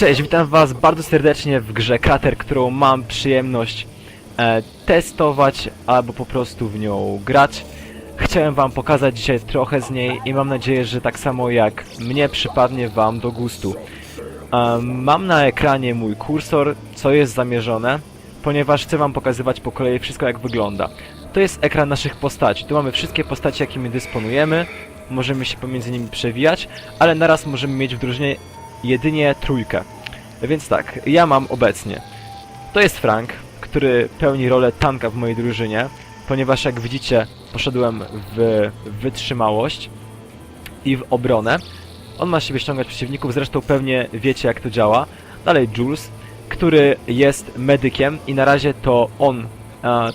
Cześć, witam was bardzo serdecznie w grze Krater, którą mam przyjemność e, testować albo po prostu w nią grać. Chciałem wam pokazać dzisiaj trochę z niej i mam nadzieję, że tak samo jak mnie przypadnie wam do gustu. E, mam na ekranie mój kursor, co jest zamierzone, ponieważ chcę wam pokazywać po kolei wszystko jak wygląda. To jest ekran naszych postaci. Tu mamy wszystkie postaci, jakimi dysponujemy. Możemy się pomiędzy nimi przewijać, ale naraz możemy mieć w drużynie jedynie trójkę. Więc tak, ja mam obecnie. To jest Frank, który pełni rolę tanka w mojej drużynie, ponieważ jak widzicie, poszedłem w wytrzymałość i w obronę. On ma się wyciągać przeciwników, zresztą pewnie wiecie jak to działa. Dalej Jules, który jest medykiem i na razie to on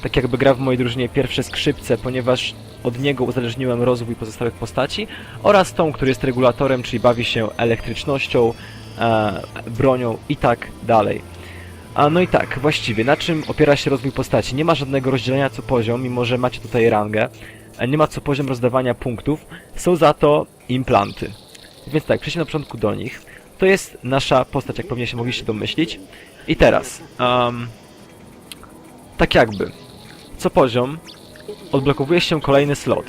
tak jakby gra w mojej drużynie pierwsze skrzypce, ponieważ od niego uzależniłem rozwój pozostałych postaci oraz tą, który jest regulatorem, czyli bawi się elektrycznością, e, bronią i tak dalej. A no i tak, właściwie, na czym opiera się rozwój postaci? Nie ma żadnego rozdzielenia co poziom, mimo że macie tutaj rangę. E, Nie ma co poziom rozdawania punktów, są za to implanty. Więc tak, przejdźmy na początku do nich. To jest nasza postać, jak pewnie się mogliście domyślić. I teraz, um, tak jakby, co poziom odblokowuje się kolejny slot.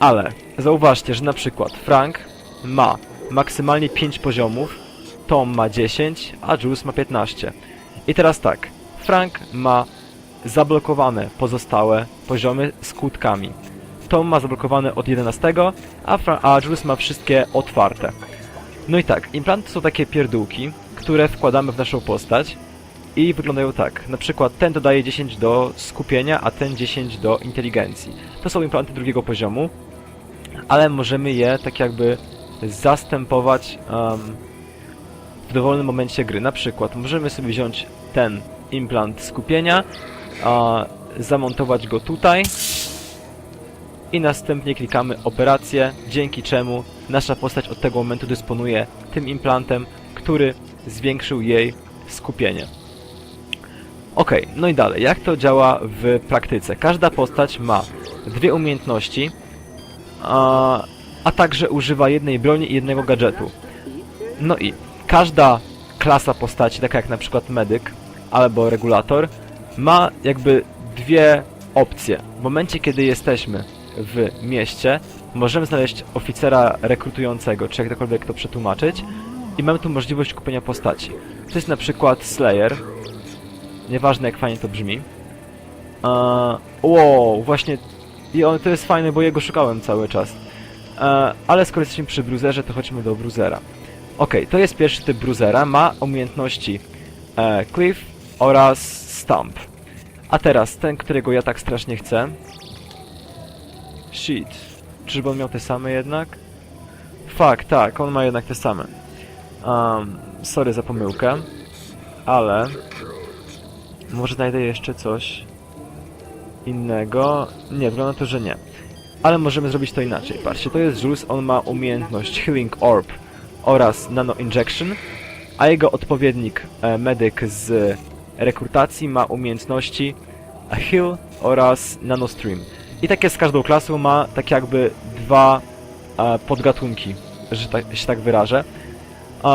Ale zauważcie, że na przykład Frank ma maksymalnie 5 poziomów, Tom ma 10, a Jules ma 15. I teraz tak, Frank ma zablokowane pozostałe poziomy skutkami. Tom ma zablokowane od 11, a, a Jules ma wszystkie otwarte. No i tak, implanty są takie pierdółki, które wkładamy w naszą postać i wyglądają tak. Na przykład ten dodaje 10 do skupienia, a ten 10 do inteligencji. To są implanty drugiego poziomu, ale możemy je tak jakby zastępować em, w dowolnym momencie gry. Na przykład możemy sobie wziąć ten implant skupienia, a, zamontować go tutaj i następnie klikamy operację, dzięki czemu nasza postać od tego momentu dysponuje tym implantem, który zwiększył jej skupienie. Ok, no i dalej, jak to działa w praktyce? Każda postać ma dwie umiejętności, a, a także używa jednej broni i jednego gadżetu. No i każda klasa postaci, taka jak na przykład medyk albo regulator, ma jakby dwie opcje. W momencie, kiedy jesteśmy w mieście, możemy znaleźć oficera rekrutującego, czy jakkolwiek to przetłumaczyć, i mamy tu możliwość kupienia postaci. To jest na przykład Slayer, Nieważne jak fajnie to brzmi. Eee, wow, właśnie. I on to jest fajne, bo jego szukałem cały czas. Eee, ale skoro jesteśmy przy bruzerze, to chodźmy do bruzera. Okej, to jest pierwszy typ bruzera. Ma umiejętności e, Cliff oraz Stump. A teraz ten, którego ja tak strasznie chcę. Shit. Czyżby on miał te same jednak? Fuck, tak, on ma jednak te same. Um, sorry za pomyłkę. Ale może znajdę jeszcze coś innego. Nie, wygląda na to, że nie. Ale możemy zrobić to inaczej. Patrzcie, to jest Jules, on ma umiejętność Healing Orb oraz Nano Injection, a jego odpowiednik, e, medyk z rekrutacji, ma umiejętności Heal oraz Nano Stream. I tak jest z każdą klasą, ma tak jakby dwa e, podgatunki, że tak, się tak wyrażę.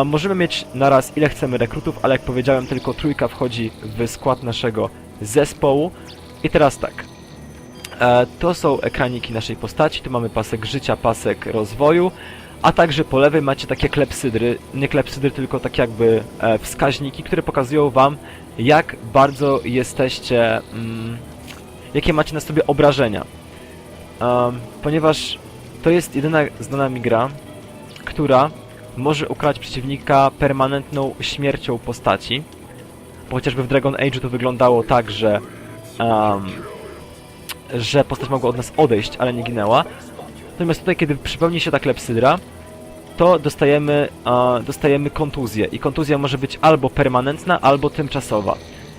Możemy mieć naraz ile chcemy rekrutów, ale jak powiedziałem tylko trójka wchodzi w skład naszego zespołu. I teraz tak. E, to są ekraniki naszej postaci, tu mamy pasek życia, pasek rozwoju, a także po lewej macie takie klepsydry, nie klepsydry, tylko tak jakby e, wskaźniki, które pokazują wam jak bardzo jesteście, mm, jakie macie na sobie obrażenia. Ponieważ to jest jedyna znana mi gra, która może ukarać przeciwnika permanentną śmiercią postaci. Bo chociażby w Dragon Age to wyglądało tak, że um, że postać mogła od nas odejść, ale nie ginęła. Natomiast tutaj, kiedy przypełni się ta klepsydra, to dostajemy, e, dostajemy kontuzję. I kontuzja może być albo permanentna, albo tymczasowa.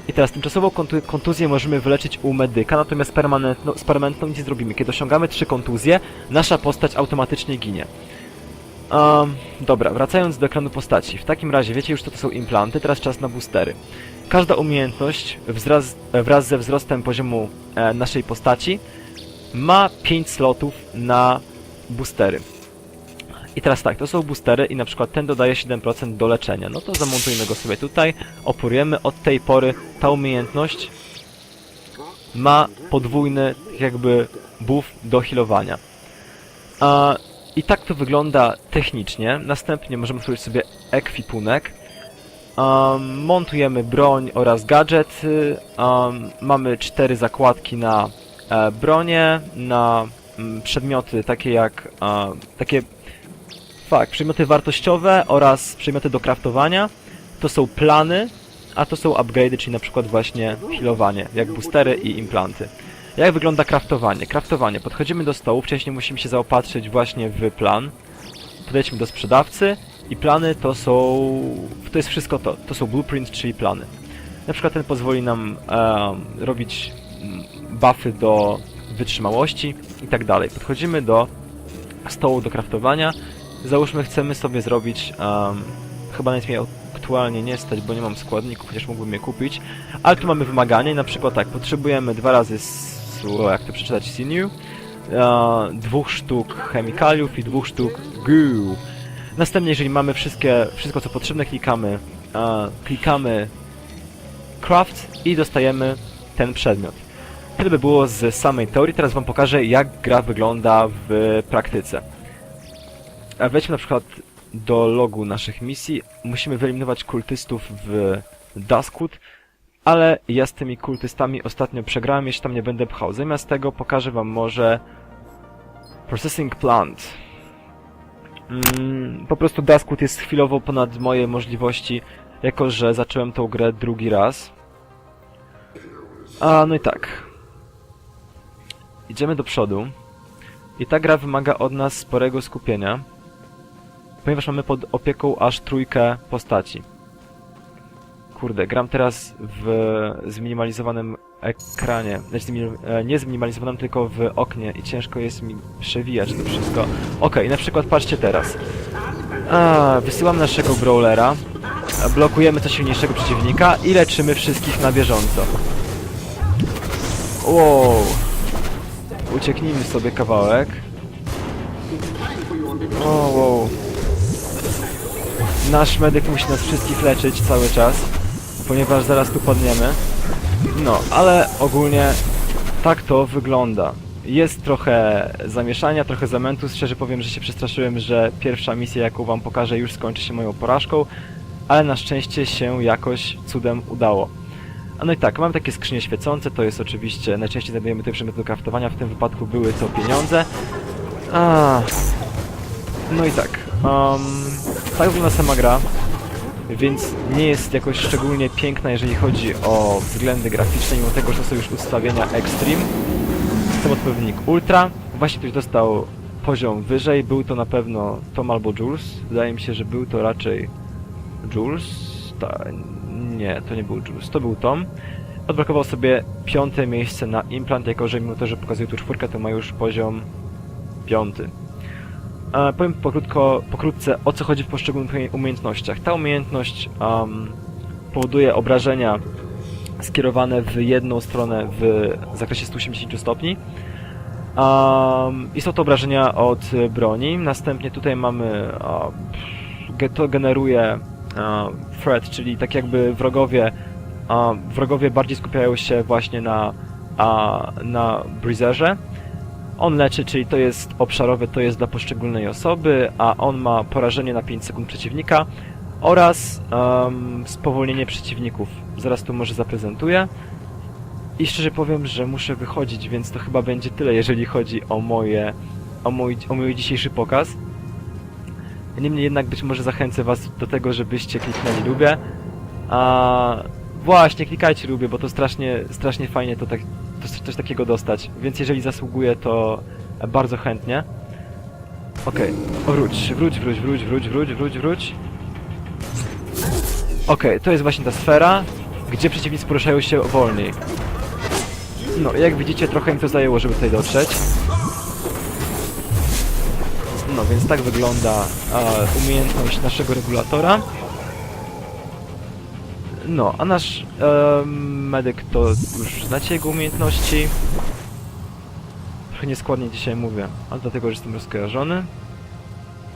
I teraz tymczasową kontu kontuzję możemy wyleczyć u medyka, natomiast permanentną, z permanentną nic nie zrobimy. Kiedy osiągamy trzy kontuzje, nasza postać automatycznie ginie. Um, dobra, wracając do ekranu postaci. W takim razie wiecie już co to są implanty, teraz czas na boostery. Każda umiejętność wzraz, wraz ze wzrostem poziomu e, naszej postaci ma 5 slotów na boostery. I teraz tak, to są boostery i na przykład ten dodaje 7% do leczenia. No to zamontujmy go sobie tutaj, opurujemy. Od tej pory ta umiejętność ma podwójny jakby buff do healowania. A, I tak to wygląda technicznie. Następnie możemy stworzyć sobie ekwipunek. Um, montujemy broń oraz gadżety. Um, mamy cztery zakładki na e, na mm, przedmioty takie jak e, takie fakt, przedmioty wartościowe oraz przedmioty do craftowania. To są plany, a to są upgrade'y, czyli na przykład właśnie healowanie, jak boostery i implanty. Jak wygląda craftowanie? Craftowanie. Podchodzimy do stołu, wcześniej musimy się zaopatrzyć właśnie w plan. Podejdźmy do sprzedawcy i plany to są... to jest wszystko to. To są blueprints, czyli plany. Na przykład ten pozwoli nam robić mm, buffy do wytrzymałości i tak dalej. Podchodzimy do stołu do craftowania. Załóżmy chcemy sobie zrobić... em, chyba nawet mnie aktualnie nie stać, bo nie mam składników, chociaż mógłbym je kupić. Ale tu mamy wymaganie, na przykład tak, potrzebujemy dwa razy, jak to przeczytać, sinew, e, dwóch sztuk chemikaliów i dwóch sztuk goo. Następnie, jeżeli mamy wszystkie, wszystko co potrzebne, klikamy, e, klikamy craft i dostajemy ten przedmiot. Tyle by było z samej teorii, teraz wam pokażę jak gra wygląda w praktyce. A wejdźmy na przykład do logu naszych misji. Musimy wyeliminować kultystów w Duskwood, ale ja z tymi kultystami ostatnio przegrałem, jeszcze tam nie będę pchał. Zamiast tego pokażę wam może Processing Plant. Mm, po prostu Duskwood jest chwilowo ponad moje możliwości, jako że zacząłem tą grę drugi raz. A, no i tak. Idziemy do przodu. I ta gra wymaga od nas sporego skupienia ponieważ mamy pod opieką aż trójkę postaci. Kurde, gram teraz w zminimalizowanym ekranie. Znaczy, e, nie zminimalizowanym, tylko w oknie i ciężko jest mi przewijać to wszystko. Okej, na przykład patrzcie teraz. A, wysyłam naszego brawlera, blokujemy co silniejszego przeciwnika i leczymy wszystkich na bieżąco. Wow. Ucieknijmy sobie kawałek. O, wow. Nasz medyk musi nas wszystkich leczyć cały czas, ponieważ zaraz tu padniemy. No, ale ogólnie tak to wygląda. Jest trochę zamieszania, trochę zamętu. Szczerze powiem, że się przestraszyłem, że pierwsza misja, jaką wam pokażę, już skończy się moją porażką, ale na szczęście się jakoś cudem udało. A no i tak, mam takie skrzynie świecące, to jest oczywiście, najczęściej znajdujemy te przedmioty do craftowania, w tym wypadku były to pieniądze. A, no i tak. Um, tak wygląda sama gra, więc nie jest jakoś szczególnie piękna, jeżeli chodzi o względy graficzne, mimo tego, że są już ustawienia Extreme. Jestem odpowiednik Ultra. Właśnie ktoś dostał poziom wyżej, był to na pewno Tom albo Jules. Wydaje mi się, że był to raczej Jules. Ta, nie, to nie był Jules, to był Tom. Odblokował sobie piąte miejsce na implant, jako że mimo to, że pokazuje tu czwórkę, to ma już poziom piąty. E, powiem pokrótko, pokrótce o co chodzi w poszczególnych umie- umiejętnościach. Ta umiejętność um, powoduje obrażenia skierowane w jedną stronę w zakresie 180 stopni. Um, I są to obrażenia od broni. Następnie tutaj mamy. Um, to generuje um, threat, czyli tak jakby wrogowie. Um, wrogowie bardziej skupiają się właśnie na, na Breezerze. On leczy, czyli to jest obszarowe, to jest dla poszczególnej osoby, a on ma porażenie na 5 sekund przeciwnika oraz um, spowolnienie przeciwników. Zaraz tu może zaprezentuję. I szczerze powiem, że muszę wychodzić, więc to chyba będzie tyle, jeżeli chodzi o moje, o mój, o mój dzisiejszy pokaz. Niemniej jednak być może zachęcę was do tego, żebyście kliknęli lubię. A właśnie, klikajcie lubię, bo to strasznie, strasznie fajnie to tak, to coś, coś takiego dostać, więc jeżeli zasługuje, to bardzo chętnie. Okej, okay. wróć, wróć, wróć, wróć, wróć, wróć, wróć, wróć. Okej, okay, to jest właśnie ta sfera, gdzie przeciwnicy poruszają się wolniej. No, jak widzicie, trochę im to zajęło, żeby tutaj dotrzeć. No, więc tak wygląda e, umiejętność naszego regulatora. No, a nasz e, medyk to już znacie jego umiejętności. Trochę nieskładnie dzisiaj mówię, ale dlatego, że jestem rozkojarzony.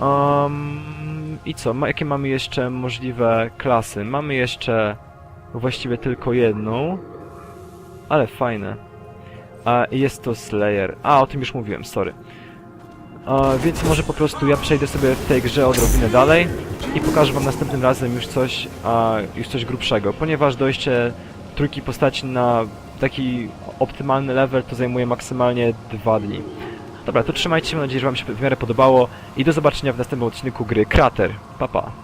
Um, I co? Ma, jakie mamy jeszcze możliwe klasy? Mamy jeszcze właściwie tylko jedną, ale fajne. A jest to Slayer. A, o tym już mówiłem, sorry. Więc może po prostu ja przejdę sobie w tej grze odrobinę dalej i pokażę wam następnym razem już coś, a, już coś grubszego, ponieważ dojście trójki postaci na taki optymalny level to zajmuje maksymalnie dwa dni. Dobra, to trzymajcie się, mam nadzieję, że wam się w miarę podobało i do zobaczenia w następnym odcinku gry Krater. Pa, pa.